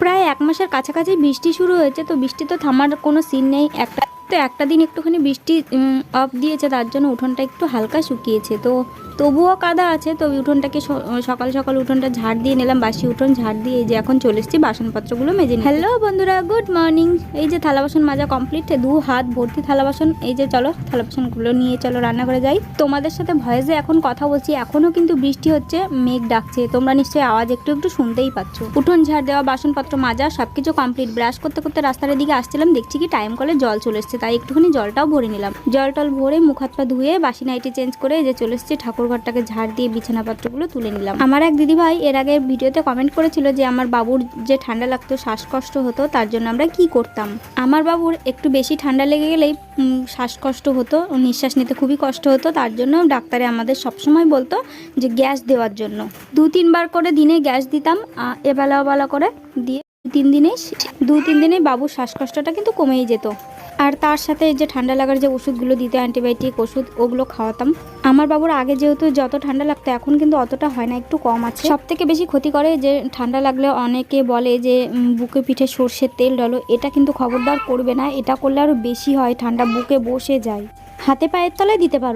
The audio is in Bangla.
প্রায় এক মাসের কাছাকাছি বৃষ্টি শুরু হয়েছে, তো বৃষ্টি তো থামার কোনো সিন নেই। একটা তো একটা দিন একটুখানি বৃষ্টি অফ দিয়েছে, তার জন্য উঠোনটা একটু হালকা শুকিয়েছে। তো তবুও কাদা আছে তো উঠোনটাকে সকাল সকাল উঠোনটা ঝাড় দিয়ে নিলাম, বাসি উঠোন ঝাড় দিয়ে যে এখন চলে এসেছি, বাসনপত্রগুলো মেজে হ্যালো বন্ধুরা গুড মর্নিং এই যে থালা বাসন মাজা কমপ্লিট দু হাত ভর্তি থালা বাসন, এই যে চলো থালা বাসনগুলো নিয়ে চলো রান্নাঘরে যাই। তোমাদের সাথে ভয়েসে এখন কথা বলছি এখনও কিন্তু বৃষ্টি হচ্ছে, মেঘ ডাকছে, তোমরা নিশ্চয়ই আওয়াজ একটু একটু শুনতেই পাচ্ছ। উঠোন ঝাড় দেওয়া, বাসনপত্র মাজা, সবকিছু কমপ্লিট ব্রাশ করতে করতে রাস্তার দিকে আসছিলাম, দেখছি কি টাইম কলে জল চলে এসছে। তাই একটুখানি জলটাও ভরে নিলাম। জল টল ভরে মুখ হাত পা ধুয়ে বাসি নাইটি চেঞ্জ করে যে চলে এসেছি ঠাকুর ঘরটাকে ঝাড় দিয়ে বিছানাপত্রগুলো তুলে নিলাম। আমার এক দিদি ভাই এর আগে ভিডিওতে কমেন্ট করেছিল যে আমার বাবুর যে ঠান্ডা লাগতো, শ্বাসকষ্ট হতো, তার জন্য আমরা কি করতাম? আমার বাবুর একটু বেশি ঠান্ডা লেগে গেলেই শ্বাসকষ্ট হতো, নিঃশ্বাস নিতে খুবই কষ্ট হতো, তার জন্য ডাক্তারে আমাদের সবসময় বলতো যে গ্যাস দেওয়ার জন্য। দু তিনবার করে দিনে গ্যাস দিতাম এবেলা ওবেলা করে দিয়ে তিন দিনে দু তিন দিনে বাবুর শ্বাসকষ্টটা কিন্তু কমেই যেত। আর তার সাথে যে ঠান্ডা লাগার যে ওষুধগুলো দিতে, অ্যান্টিবায়োটিক ওষুধ, ওগুলো খাওয়াতাম। আমার বাবুর আগে যেহেতু যত ঠান্ডা লাগতো, এখন কিন্তু অতটা হয় না, একটু কম আছে। সব থেকে বেশি ক্ষতি করে যে ঠান্ডা লাগলে অনেকে বলে যে বুকে পিঠে সর্ষের তেল ডলো এটা কিন্তু খবরদার করবে না, এটা করলে আরও বেশি হয়, ঠান্ডা বুকে বসে যায়। হাতে পায়ের তলায় দিতে পারো।